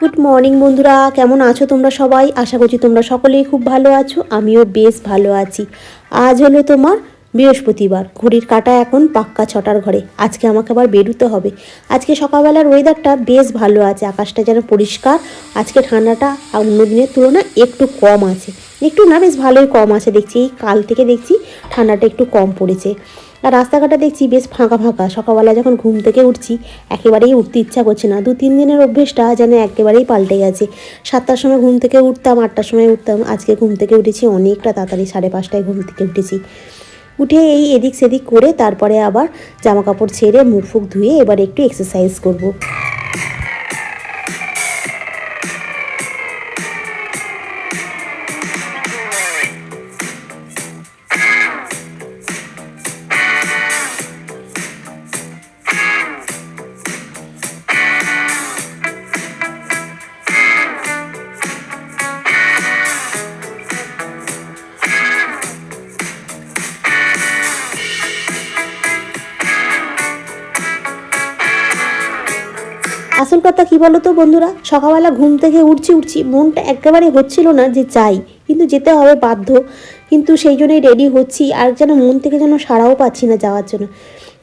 Good morning বন্ধুরা। কেমন আছো তোমরা সবাই? আশা করছি তোমরা সকলেই খুব ভালো আছো। আমিও বেশ ভালো আছি। আজ হলো তোমার বৃহস্পতিবার। ঘড়ির কাটা এখন পাক্কা ছটার ঘরে। আজকে আমাকে আবার বেরোতে হবে। আজকে সকালবেলার ওয়েদারটা বেশ ভালো আছে। আকাশটা যেন পরিষ্কার। আজকে ঠান্ডাটা অন্য দিনের তুলনায় একটু কম আছে। একটু না, বেশ ভালোই কম আছে। দেখছি এই কাল থেকে দেখছি ঠান্ডাটা একটু কম পড়েছে। আর রাস্তাঘাটে দেখছি বেশ ফাঁকা ফাঁকা। সকালবেলা যখন ঘুম থেকে উঠছি, একেবারেই উঠতে ইচ্ছা করছে না। দু তিন দিনের অভ্যেসটা যেন একেবারেই পাল্টে গেছে। সাতটার সময় ঘুম থেকে উঠতাম, আটটার সময় উঠতাম। আজকে ঘুম থেকে উঠেছি, অনেকটা তাড়াতাড়ি, সাড়ে পাঁচটায় ঘুম থেকে উঠেছি। উঠে এই এদিক সেদিক করে তারপরে আবার জামা কাপড় ছেড়ে মুখ ফুক ধুয়ে এবার একটু এক্সারসাইজ করব। আসল কথা কি বলো তো বন্ধুরা? সকালবেলা ঘুম থেকে উঠছি উঠছি মনটা একেবারে হচ্ছিল না যে চাই কিন্তু যেতে হবে বাধ্য। কিন্তু সেই জন্যই রেডি হচ্ছি আর যেন মন থেকে যেন সাড়াও পাচ্ছি না যাওয়ার জন্য।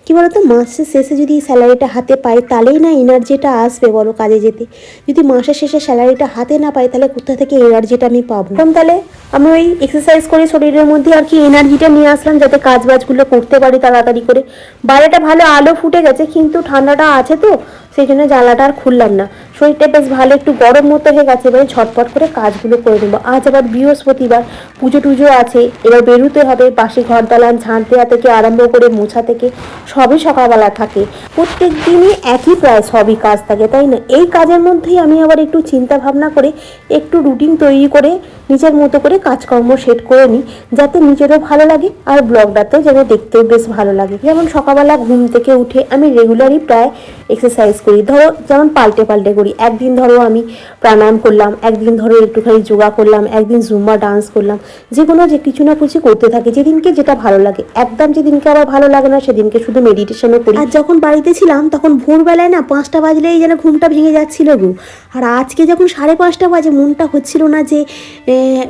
কি বলতো? মাসের শেষে যদি স্যালারিটা হাতে পাই, তাহলেই না এনার্জিটা আসবে বলো কাজে যেতে। যদি মাসের শেষে স্যালারিটা হাতে না পাই, তাহলে কোথা থেকে এনার্জিটা আমি পাবো? তাহলে আমি ওই এক্সারসাইজ করে শরীরের মধ্যে আর কি এনার্জিটা নিয়ে আসলাম যাতে কাজ বাজগুলো করতে পারি তাড়াতাড়ি করে। বাইরেটা ভালো আলো ফুটে গেছে, কিন্তু ঠান্ডাটা আছে তো সেই জন্য জ্বালাটা আর খুললাম না। শরীরটা বেশ ভালো, একটু গরম মতো হয়ে গেছে, এবারে ঝটপট করে কাজগুলো করে নেব। আজ আবার বৃহস্পতিবার, পুজো টুজো আছে, এবার বেরোতে হবে বাসি ঘর দালান ঝাঁট দেওয়া থেকে আরম্ভ করে মোছা থেকে, সবই সকালবেলা থাকে। প্রত্যেক দিনই একই প্রায় সবই কাজ থাকে, তাই না? এই কাজের মধ্যেই আমি আবার একটু চিন্তা ভাবনা করে, একটু রুটিন তৈরি করে, নিজের মতো করে কাজকর্ম সেট করে নিই, যাতে নিজেরও ভালো লাগে আর ব্লগটাতেও যেন দেখতেও বেশ ভালো লাগে। যেমন সকালবেলা ঘুম থেকে উঠে আমি রেগুলারই প্রায় এক্সারসাইজ করি। ধরো যেমন পাল্টে পাল্টে করি। একদিন ধরো আমি প্রাণায়াম করলাম, একদিন ধরো একটুখানি যোগা করলাম, একদিন জুম্বা ডান্স করলাম, যে কোনো যে কিছু না কিছু করতে থাকি। যেদিনকে যেটা ভালো লাগে। একদম যেদিনকে আবার ভালো লাগে না, সেদিনকে শুধু মেডিটেশনও করি। আর যখন বাড়িতে ছিলাম, তখন ভোরবেলায় না পাঁচটা বাজলেই যেন ঘুমটা ভেঙে যাচ্ছিল গো। আর আজকে যখন সাড়ে পাঁচটা বাজে, মনটা হচ্ছিল না যে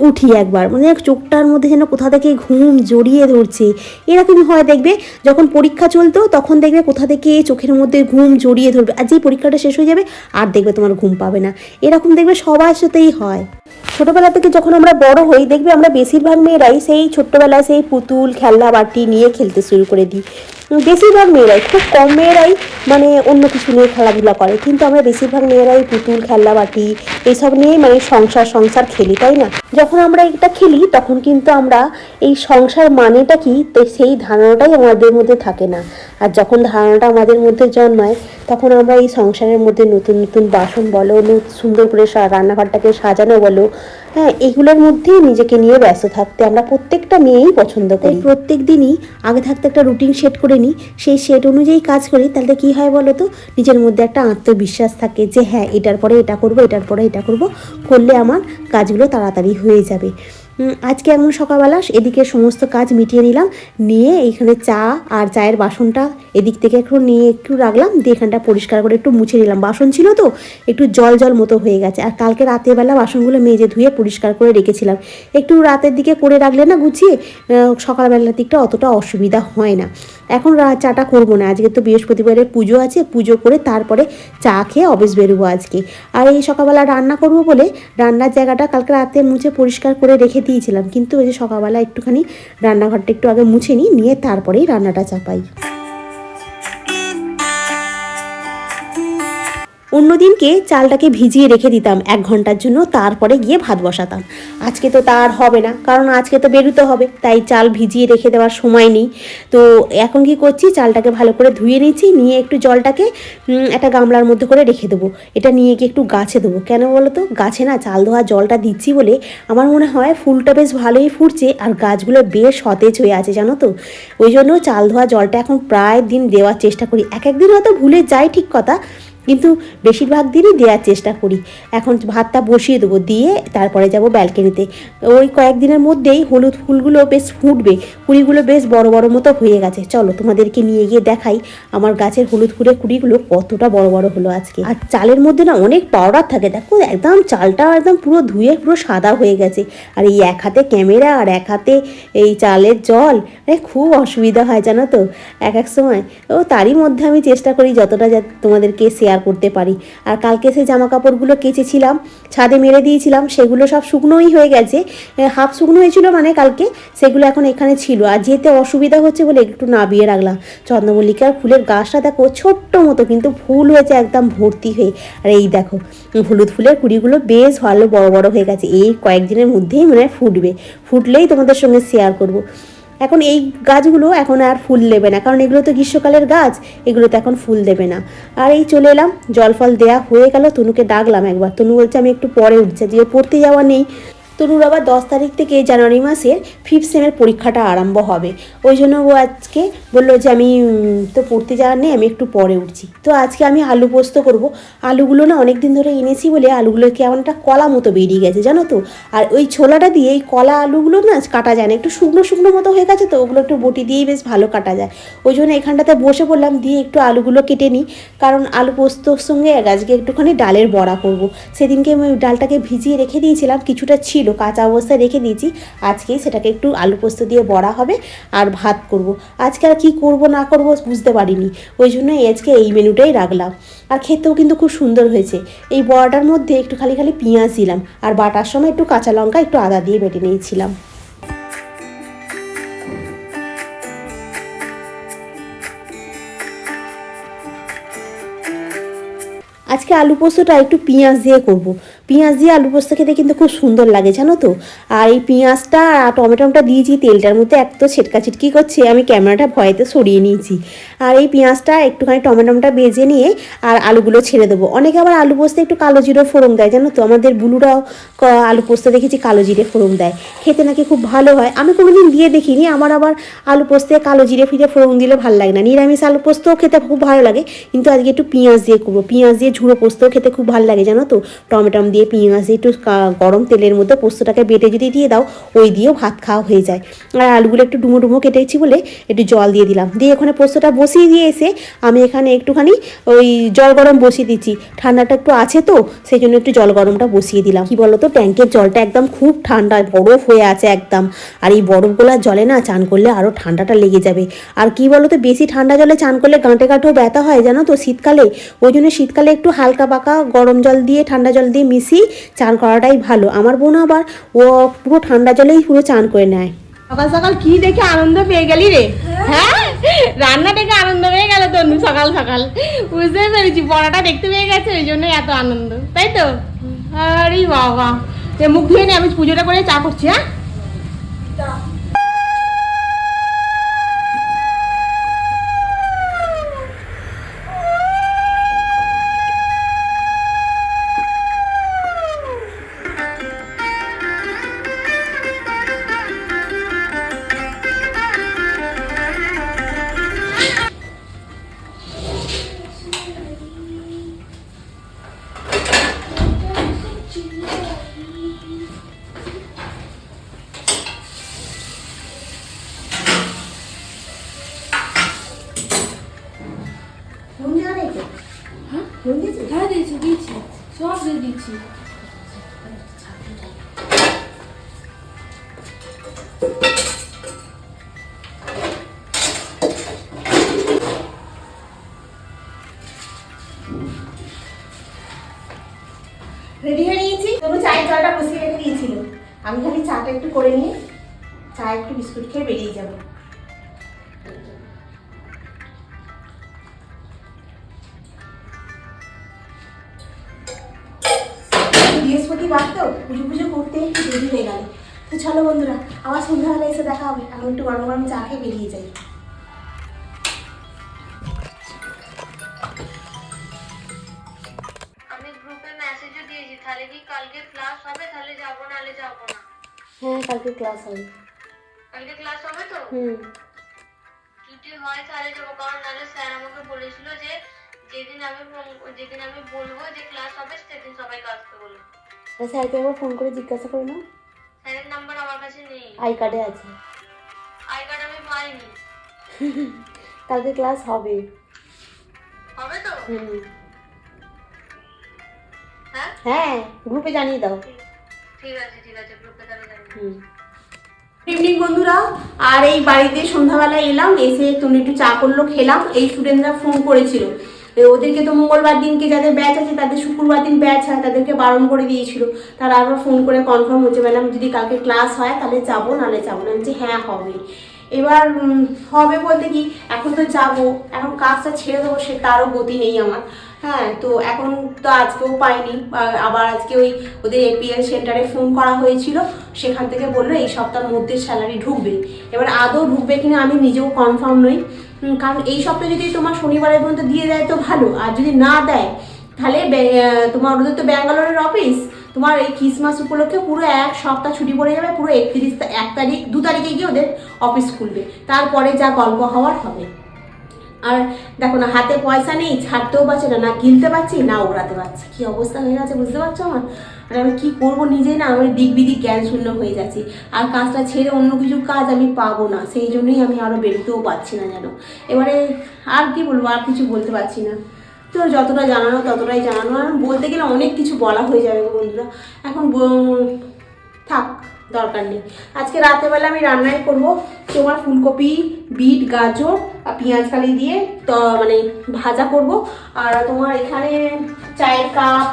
উঠি। একবার। মানে চোখটার মধ্যে যেন কোথা থেকে ঘুম জড়িয়ে ধরছে। এরকমই হয় দেখবে, যখন পরীক্ষা চলতো, তখন দেখবে কোথা থেকে চোখের মধ্যে ঘুম জড়িয়ে ধরবে। আর যেই পরীক্ষাটা শেষ হয়ে যাবে, আর দেখবে তোমার ঘুম পাবে না। এরকম দেখবে সবার সাথেই হয়। ছোটবেলা থেকে যখন আমরা বড় হই, দেখবে আমরা বেশিরভাগ মেয়েরাই সেই ছোট্টবেলায় সেই পুতুল, খেলনা, বাটি নিয়ে খেলতে শুরু করে দিই। বেশিরভাগ মেয়েরাই, খুব কম মেয়েরাই মানে অন্য কিছু নিয়ে খেলাধুলা করে। কিন্তু আমরা বেশিরভাগ মেয়েরাই পুতুল খেলনা বাটি এইসব নিয়েই মানে সংসার সংসার খেলি, তাই না? যখন আমরা এটা খেলি, তখন কিন্তু আমরা এই সংসার মানেটা কি? সেই ধারণাটাই আমাদের মধ্যে থাকে না। আর যখন ধারণাটা আমাদের মধ্যে জন্মায়, তখন আমরা এই সংসারের মধ্যে নতুন নতুন বাসন বলো সুন্দর করে রান্নাঘরটাকে সাজানো বলো হ্যাঁ এগুলোর মধ্যেই নিজেকে নিয়ে ব্যস্ত থাকতে আমরা প্রত্যেকটা মেয়েই পছন্দ করি। প্রত্যেক দিনই আগে থাকতে একটা রুটিন সেট করে নিই সেই সেট অনুযায়ী কাজ করি, তাহলে কি হয় বলো তো? নিজের মধ্যে একটা আত্মবিশ্বাস থাকে যে হ্যাঁ এটার পরে এটা করব, এটার পরে এটা করব, করলে আমার কাজগুলো তাড়াতাড়ি হয়ে যাবে। আজকে এমন সকালবেলা এদিকে সমস্ত কাজ মিটিয়ে নিলাম, নিয়ে এইখানে চা আর চায়ের বাসনটা এদিক থেকে একটু নিয়ে একটু রাখলাম, দিয়ে এখানটা পরিষ্কার করে একটু মুছে নিলাম। বাসন ছিল তো, একটু জল জল মতো হয়ে গেছে। আর কালকে রাতের বেলা বাসনগুলো মেজে ধুয়ে পরিষ্কার করে রেখেছিলাম। একটু রাতের দিকে করে রাখলে না, গুছিয়ে সকালবেলার দিকটা অতটা অসুবিধা হয় না। এখন চাটা করব না। আজকে তো বৃহস্পতিবারের পুজো আছে, পুজো করে তারপরে চা খেয়ে অফিস বেরোবো আজকে। আর এই সকালবেলা রান্না করব বলে রান্নার জায়গাটা কালকে রাতে মুছে পরিষ্কার করে রেখে দিয়েছিলাম। কিন্তু ওই যে সকালবেলা একটুখানি রান্নাঘরটা একটু আগে মুছে নিই, নিয়ে তারপরেই রান্নাটা চাপাই। অন্যদিনকে চালটাকে ভিজিয়ে রেখে দিতাম এক ঘণ্টার জন্য, তারপরে গিয়ে ভাত বসাতাম। আজকে তো তার হবে না, কারণ আজকে তো বেরোতে হবে, তাই চাল ভিজিয়ে রেখে দেওয়ার সময় নেই। তো এখন কি করছি, চালটাকে ভালো করে ধুয়ে নিচ্ছি, নিয়ে একটু জলটাকে একটা গামলার মধ্যে করে রেখে দেবো। এটা নিয়ে গিয়ে একটু গাছে দেবো। কেন বলো তো গাছে না চাল ধোয়া জলটা দিচ্ছি বলে আমার মনে হয় ফুলটা বেশ ভালোই ফুটছে, আর গাছগুলো বেশ সতেজ হয়ে আছে, জানো তো? ওই জন্য চাল ধোয়া জলটা এখন প্রায় দিন দেওয়ার চেষ্টা করি। এক একদিন হয়তো ভুলে যাই, ঠিক কথা। কিন্তু বেশিরভাগ দিনই দেওয়ার চেষ্টা করি। এখন ভাতটা বসিয়ে দেবো, দিয়ে তারপরে যাব ব্যালকনিতে। ওই কয়েকদিনের মধ্যেই হলুদ ফুলগুলো বেশ ফুটবে, কুড়িগুলো বেশ বড় বড় মতো হয়ে গেছে। চলো তোমাদেরকে নিয়ে গিয়ে দেখাই আমার গাছের হলুদ ফুলের কুড়িগুলো কতটা বড় বড় হলো আজকে। আর চালের মধ্যে না অনেক পাউডার থাকে, দেখো একদম চালটা একদম পুরো ধুয়ে পুরো সাদা হয়ে গেছে। আর এই এক হাতে ক্যামেরা আর এক হাতে এই চালের জল, আরে খুব অসুবিধা হয় জানো তো? এক এক সময়, ও তারই মধ্যে আমি চেষ্টা করি যতটা তোমাদেরকে শেয়ার করতে পারি। আর কালকে সেই জামা কাপড়গুলো কেচেছিলাম, ছাদে মেরে দিয়েছিলাম, সেগুলো সব শুকনোই হয়ে গেছে। হাফ শুকনো হয়েছিল মানে কালকে, সেগুলো এখন এখানে ছিল। আর যেতে অসুবিধা হচ্ছে বলে একটু নাবিয়ে রাখলাম। চন্দ্রমল্লিকার ফুলের গাছটা দেখো, ছোট্ট মতো কিন্তু ফুল হয়েছে একদম ভর্তি হয়ে। আর এই দেখো, হলুদ ফুলের কুড়িগুলো বেশ ভালো বড় বড় হয়ে গেছে। এই কয়েকদিনের মধ্যেই মানে ফুটবে। ফুটলেই তোমাদের সঙ্গে শেয়ার করব। এখন এই গাছগুলো এখন আর ফুল দেবে না, কারণ এগুলো তো গ্রীষ্মকালের গাছ এগুলোতে এখন ফুল দেবে না। আর এই চলে এলাম জল ফল দেওয়া হয়ে গেল, তনুকে ডাকলাম একবার। তনু বলছে, আমি একটু পরে উঠছে যে পড়তে যাওয়া নেই। তনুর আবার দশ তারিখ থেকে জানুয়ারি মাসের ফিফথ সেমের পরীক্ষাটা আরম্ভ হবে। ওই জন্য ও আজকে বলল যে, আমি তো পড়তে যাওয়ার নেই, আমি একটু পরে উঠছি। তো আজকে আমি আলু পোস্ত করব। আলুগুলো না অনেক দিন ধরে এনেছি বলে আলুগুলো কেমন একটা কলা মতো বেরিয়ে গেছে, জানো তো? আর ওই ছোলাটা দিয়ে এই কলা আলুগুলো না কাটা যায় না, একটু শুকনো শুকনো মতো হয়ে গেছে তো, ওগুলো একটু বটি দিয়েই বেশ ভালো কাটা যায়। ওই জন্য এখানটাতে বসে পড়লাম দিয়ে একটু আলুগুলো কেটে নিই, কারণ আলু পোস্তর সঙ্গে আজকে একটুখানি ডালের বড়া করব। সেদিনকে আমি ডালটাকে ভিজিয়ে রেখে দিয়েছিলাম, কিছুটা ছিল কাঁচা অবস্থায় রেখে দিয়েছি। আজকেই সেটাকে একটু আলু পোস্ত দিয়ে বড়া হবে আর ভাত করব। আজকে আর কী করব, না করব বুঝতে পারিনি। ওই জন্য আজকে এই মেনুটাই রাখলাম। আর খেতেও কিন্তু খুব সুন্দর হয়েছে। এই বড়াটার মধ্যে একটু খালি খালি পেঁয়াজ দিলাম আর বাটার সময় একটু কাঁচা লঙ্কা, একটু আদা দিয়ে বেটে নিয়েছিলাম। আজকে আলু পোস্তটা একটু পেঁয়াজ দিয়ে করব। পেঁয়াজ দিয়ে আলু পোস্ত খেতে কিন্তু খুব সুন্দর লাগে, জানো তো? আর এই পেঁয়াজটা টমেটোটা দিয়েছি তেলটার মধ্যে এত ছিটকা ছিটকি করছে, আমি ক্যামেরাটা ভয়েতে সরিয়ে নিয়েছি। আর এই পেঁয়াজটা একটুখানি টমেটোটা ভেজে নিয়ে আর আলুগুলো ছেড়ে দেবো। অনেকে আবার আলু পোস্তে একটু কালো জিরো ফোড়ন দেয়, জানো তো? আমাদের বুলুরাও আলু পোস্ত দেখেছি কালো জিরে ফোড়ন দেয়। খেতে নাকি খুব ভালো হয়। আমি কোনোদিন দিয়ে দেখিনি, আমার আবার আলু পোস্তে কালো জিরে ফিরে ফোড়ন দিলে ভালো লাগে না। নিরামিষ আলু পোস্তও খেতে খুব ভালো লাগে, কিন্তু আজকে একটু পেঁয়াজ দিয়ে করব। পেঁয়াজ দিয়ে ঝুড়ো পোস্তও খেতে খুব ভালো লাগে, জানো তো? টমেটম দিয়ে পেঁয়াজ, একটু গরম তেলের মধ্যে পোস্তটাকে বেটে যদি দিয়ে দাও, ওই দিয়েও ভাত খাওয়া হয়ে যায়। আর আলুগুলো একটু ডুমো ডুমো কেটেছি বলে একটু জল দিয়ে দিলাম। দিয়ে ওখানে পোস্তটা বসিয়ে দিয়ে এসে আমি এখানে একটুখানি ওই জল গরম বসিয়ে দিচ্ছি। ঠান্ডাটা একটু আছে তো, সেই জন্য একটু জল গরমটা বসিয়ে দিলাম। কি বলতো, ট্যাঙ্কের জলটা একদম খুব ঠান্ডা, বরফ হয়ে আছে একদম। আর এই বরফগুলোর জলে না চান করলে আরও ঠান্ডাটা লেগে যাবে। আর কি বলতো, বেশি ঠান্ডা জলে চান করলে গাঁটে গাঁটেও ব্যথা হয়, জানো তো, শীতকালে। ওই জন্য শীতকালে একটু হালকা পাকা গরম জল দিয়ে, ঠান্ডা জল দিয়ে মিশিয়ে চান করাটাই ভালো। আমার বোন আবার ও পুরো ঠান্ডা জলেই পুরো চান করে নেয়। সকাল সকাল কি দেখে আনন্দ পেয়ে গেলি রে? হ্যাঁ। রান্না দেখে আনন্দ পেয়ে গেল তো সকাল সকাল। বুঝতে পেরেছি পড়াটা দেখতে পেয়ে গেছে ওই জন্যই এত আনন্দ। তাই তো? আরে বাবা। মুখ ধুয়ে নে আমি পুজোটা করে চা করছি হ্যাঁ? হ্যাঁ দিয়েছি দিয়েছি সব দিয়ে রেডি হয়ে নিয়েছি? তবু চায়ের জলটা বসিয়ে রেখে দিয়েছিল। আমি খালি চাটা একটু করে নিয়ে চা একটু বিস্কুট খেয়ে বেরিয়ে যাব। গেল তো চলো বন্ধুরা আবার সন্ধ্যাবেলা এসে দেখা হবে। এখন একটু গরম গরম চা খেয়ে বেরিয়ে যাই। আমি না। হ্যাঁ কালকে ক্লাস হবে। কালকে ক্লাস হবে তো? হুম। যদি হয় তাহলে যাব। কারণ নাহলে স্যার আমাকে বলেছিল যে যেদিন আমি যেদিন আমি বলব যে ক্লাস হবে সেদিন সবাইকে আসতে বলব। স্যারকে একবার ফোন করে জিজ্ঞাসা করে নাও। নাম্বার আমার কাছে নেই। আই কার্ডে আছে। আই কার্ড আমি পাইনি। কালকে ক্লাস হবে। হবে তো? হুম। হ্যাঁ? হ্যাঁ গ্রুপে জানিয়ে দাও। ঠিক আছে ঠিক আছে গ্রুপে তাহলে জানিয়ে হুম। ইভিনিং বন্ধুরা। আর এই বাড়িতে সন্ধ্যাবেলায় এলাম এসে তুমি একটু চা করল খেলাম। এই স্টুডেন্টরা ফোন করেছিল। ওদেরকে তো মঙ্গলবার দিনকে যাদের ব্যাচ আছে, তাদের শুক্রবার দিন ব্যাচ হয়, তাদেরকে বারণ করে দিয়েছিল। তারা আবার ফোন করে কনফার্ম হচ্ছে ম্যাডাম যদি কালকে ক্লাস হয়, তাহলে যাব, নাহলে যাব না। বলছি হ্যাঁ হবে। এবার হবে বলতে কি, এখন তো যাব, এখন কাজটা ছেড়ে দেবো, সে তারও গতি নেই আমার। হ্যাঁ তো এখন তো আজকেও পাইনি। আবার আজকে ওই ওদের এপিএল সেন্টারে ফোন করা হয়েছিল। সেখান থেকে বলল, এই সপ্তাহের মধ্যে স্যালারি ঢুকবে। এবার আদৌ ঢুকবে কিনা আমি নিজেও কনফার্ম নই। কারণ এই সপ্তাহে যদি তোমার শনিবারের পর্যন্ত দিয়ে দেয় তো ভালো। আর যদি না দেয়, তাহলে তোমার ওদের তো ব্যাঙ্গালোরের অফিস তোমার এই ক্রিসমাস উপলক্ষে পুরো এক সপ্তাহ ছুটি পড়ে যাবে, পুরো একত্রিশ এক তারিখ, দু তারিখে গিয়ে ওদের অফিস খুলবে। তারপরে যা গল্প হওয়ার হবে। আর দেখো না, হাতে পয়সা নেই, ছাড়তেও পারছে না না কিনতে পারছি, না ওড়াতে পারছি। কি অবস্থা হয়ে গেছে বুঝতে পারছ আমার? মানে আমি কী করব নিজেই না, আমি দিক বিদিক জ্ঞান শূন্য হয়ে যাচ্ছি। আর কাজটা ছেড়ে অন্য কিছু কাজ আমি পাবো না, সেই জন্যই আমি আরও বেরোতেও পারছি না যেন। এবারে আর কি বলব, আর কিছু বলতে পারছি না। তো যতটা জানানো, ততটাই জানানো। আর বলতে গেলে অনেক কিছু বলা হয়ে যাবে বন্ধুরা। এখন থাক। দরকার নেই। আজকে রাতেরবেলা আমি রান্নাই করব। তোমার ফুলকপি, বিট, গাজর আর পেঁয়াজ কালি দিয়ে তো মানে ভাজা করব। আর তোমার এখানে চায়ের কাপ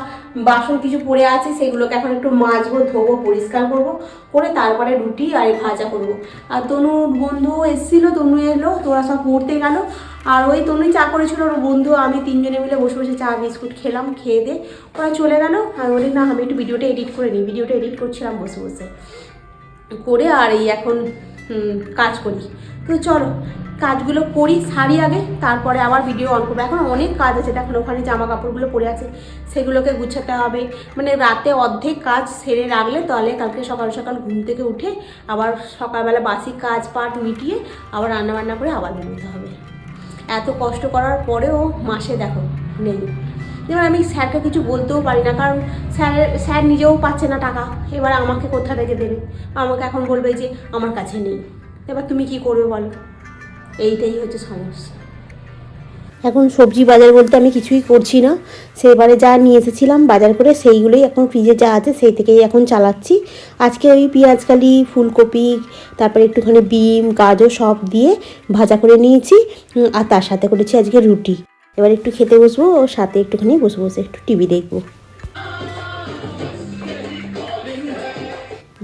বাসন কিছু পড়ে আছে, সেগুলোকে এখন একটু মাজবো, ধোবো, পরিষ্কার করব, করে তারপরে রুটি আর ভাজা করব। আর তনু, বন্ধু এসেছিল, তনু এলো, তোরা সব পড়তে গেল। আর ওই তনুই চা করেছিল, ওর বন্ধু, আমি তিনজনে মিলে বসে বসে চা, বিস্কুট খেলাম, খেয়ে দিয়ে ওরা চলে গেল, আর বলি, না, আমি একটু ভিডিওটা এডিট করে নিই। ভিডিওটা এডিট করছিলাম বসে বসে। করে আর এই এখন কাজ করি। তো চলো কাজগুলো করি, সারি আগে, তারপরে আবার ভিডিও অন করব। এখন অনেক কাজ আছে, দেখুন, ওখানে জামা কাপড়গুলো পরে আছে। সেগুলোকে গুছাতে হবে। মানে রাতে অর্ধেক কাজ সেরে রাখলে তাহলে কালকে সকাল সকাল ঘুম থেকে উঠে আবার সকালবেলা বাসি কাজ পাট মিটিয়ে আবার রান্না বান্না করে আবার বেরোতে হবে। এত কষ্ট করার পরেও মাসে দেখো, নেই। এবার আমি স্যারকে কিছু বলতেও পারি না, কারণ স্যার স্যার নিজেও পাচ্ছে না টাকা। এবার আমাকে কোথা থেকে দেবে? আমাকে এখন বলবে যে, আমার কাছে নেই। এবার তুমি কি করবে বলো? এইটাই হচ্ছে সমস্যা। এখন সবজি বাজার বলতে আমি কিছুই করছি না। সেবারে যা নিয়ে এসেছিলাম বাজার করে সেইগুলোই এখন ফ্রিজে যা আছে সেই থেকেই এখন চালাচ্ছি। আজকে ওই পেঁয়াজকালি ফুলকপি, তারপরে একটুখানি বিম, গাজর সব দিয়ে ভাজা করে নিয়েছি। আর তার সাথে করেছি আজকে রুটি। এবার একটু খেতে বসবো ওর সাথে একটুখানি বসে বসে একটু টিভি দেখব।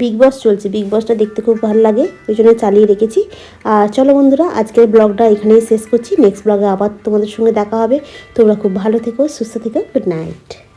বিগ বস চলছে বিগ বসটা দেখতে খুব ভালো লাগে, ওই জন্য চালিয়ে রেখেছি। আর চলো বন্ধুরা, আজকের ব্লগটা এখানেই শেষ করছি নেক্সট ব্লগে আবার তোমাদের সঙ্গে দেখা হবে। তোমরা খুব ভালো থেকো, সুস্থ থেকো গুড নাইট